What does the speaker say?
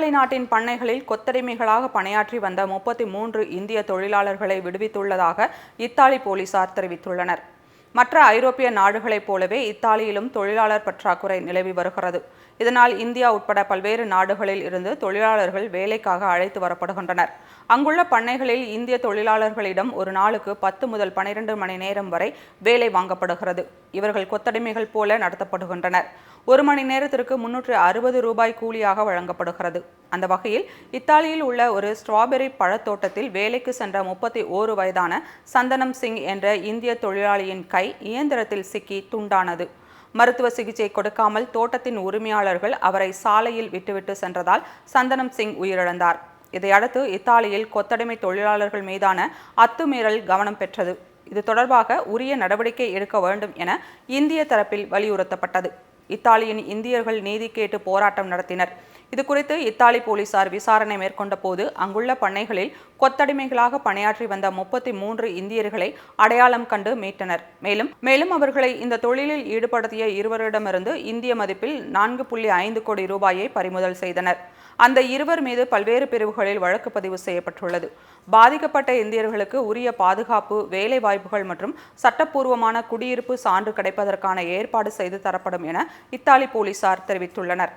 Italy நாட்டின் பண்ணைகளில் கொத்தடிமைகளாக பணியாற்றி வந்த முப்பத்தி மூன்று இந்திய தொழிலாளர்களை விடுவித்துள்ளதாக இத்தாலி போலீசார் தெரிவித்துள்ளனர். மற்ற ஐரோப்பிய நாடுகளைப் போலவே இத்தாலியிலும் தொழிலாளர் பற்றாக்குறை நிலவி வருகிறது. இதனால் இந்தியா உட்பட பல்வேறு நாடுகளில் இருந்து தொழிலாளர்கள் வேலைக்காக அழைத்து வரப்படுகின்றனர். அங்குள்ள பண்ணைகளில் இந்திய தொழிலாளர்களிடம் ஒரு நாளுக்கு பத்து முதல் பனிரெண்டு மணி நேரம் வரை வேலை வாங்கப்படுகிறது. இவர்கள் கொத்தடிமைகள் போல நடத்தப்படுகின்றனர். ஒரு மணி நேரத்திற்கு முன்னூற்று அறுபது ரூபாய் கூலியாக வழங்கப்படுகிறது. அந்த வகையில் இத்தாலியில் உள்ள ஒரு ஸ்ட்ராபெரி பழத்தோட்டத்தில் வேலைக்கு சென்ற முப்பத்தி ஓரு வயதான சந்தனம் சிங் என்ற இந்திய தொழிலாளியின் கை இயந்திரத்தில் சிக்கி துண்டானது. மருத்துவ சிகிச்சை கொடுக்காமல் தோட்டத்தின் உரிமையாளர்கள் அவரை சாலையில் விட்டுவிட்டு சென்றதால் சந்தனம் சிங் உயிரிழந்தார். இதையடுத்து இத்தாலியில் கொத்தடிமை தொழிலாளர்கள் மீதான அத்துமீறல் கவனம் பெற்றது. இது தொடர்பாக உரிய நடவடிக்கை எடுக்க வேண்டும் என இந்திய தரப்பில் வலியுறுத்தப்பட்டது. இத்தாலியின் இந்தியர்கள் நீதி கேட்டு போராட்டம் நடத்தினர். இது குறித்து இத்தாலி போலீசார் விசாரணை மேற்கொண்ட போது அங்குள்ள பண்ணைகளில் கொத்தடிமைகளாக பணியாற்றி வந்த முப்பத்தி மூன்று இந்தியர்களை அடையாளம் கண்டு மீட்டனர். மேலும் மேலும் அவர்களை இந்த தொழிலில் ஈடுபடுத்திய இருவரிடமிருந்து இந்திய மதிப்பில் நான்கு புள்ளி ஐந்து கோடி ரூபாயை பறிமுதல் செய்தனர். அந்த இருவர் மீது பல்வேறு பிரிவுகளில் வழக்கு பதிவு செய்யப்பட்டுள்ளது. பாதிக்கப்பட்ட இந்தியர்களுக்கு உரிய பாதுகாப்பு வேலை வாய்ப்புகள் மற்றும் சட்டப்பூர்வமான குடியிருப்பு சான்று கிடைப்பதற்கான ஏற்பாடு செய்து தரப்படும் என இத்தாலி போலீசார் தெரிவித்துள்ளனர்.